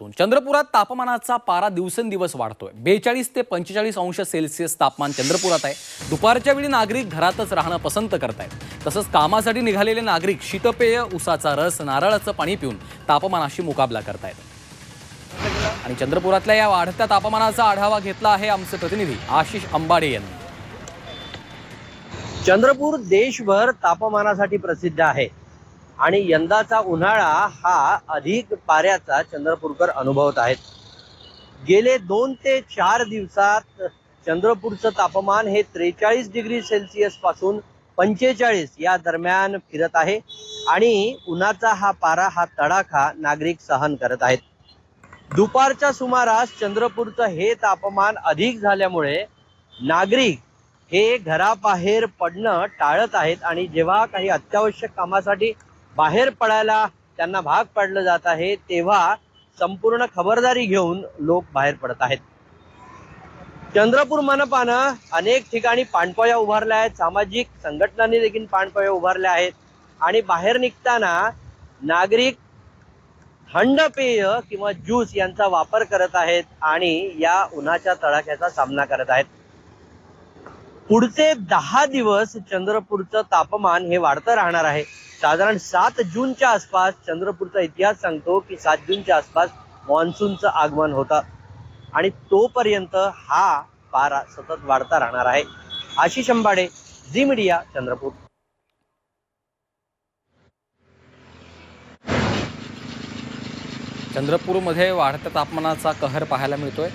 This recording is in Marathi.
चंद्रपुरात तापमानाचा पारा दिवसेंदिवस वाढतोय. बेचाळीस ते पंचेचाळीस अंश सेल्सिअस तापमान चंद्रपुरात आहे. दुपारच्या वेळी नागरिक घरातच राहणं पसंत करतायत. तसंच कामासाठी निघालेले नागरिक शीतपेय उसाचा रस नारळाचं पाणी पिऊन तापमानाशी मुकाबला करतायत. आणि चंद्रपुरातल्या या वाढत्या तापमानाचा आढावा घेतला आहे आमचे प्रतिनिधी आशिष अंबाडे यांनी. चंद्रपूर देशभर तापमानासाठी प्रसिद्ध आहे. आणि यंदाचा उन्हाळा हा अधिक पाऱ्याचा चंद्रपूरकर अनुभवत आहेत. गेले दोन ते चार दिवसात चंद्रपूरचं तापमान हे त्रेचाळीस डिग्री सेल्सिअसपासून पंचेचाळीस या दरम्यान फिरत आहे आणि उन्हाचा हा पारा हा तडाखा नागरिक सहन करत आहेत. दुपारच्या सुमारास चंद्रपूरचं हे तापमान अधिक झाल्यामुळे नागरिक हे घराबाहेर पडणं टाळत आहेत आणि जेव्हा काही अत्यावश्यक कामासाठी बाहेर पडायला त्यांना भाग पाडलं जात आहे तेव्हा संपूर्ण खबरदारी घेऊन लोक बाहेर पडत आहेत. चंद्रपूर मनपानं अनेक ठिकाणी पाणपोया उभारल्या आहेत. सामाजिक संघटनांनी देखील पाणपोया उभारल्या आहेत. आणि बाहेर निघताना नागरिक थंड पेय किंवा ज्यूस यांचा वापर करत आहेत आणि या उन्हाच्या तडाख्याचा सामना करत आहेत. पुढचे दहा दिवस चंद्रपूरचं तापमान हे वाढतं राहणार आहे. साधारण सात जूनच्या आसपास चंद्रपूरचा इतिहास सांगतो की सात जूनच्या आसपास मान्सूनचं आगमन होतं. आणि तोपर्यंत हा पारा सतत वाढता राहणार आहे. Ashish Ambade Zee media Chandrapur. चंद्रपूरमध्ये वाढत्या तापमानाचा कहर पाहायला मिळतोय.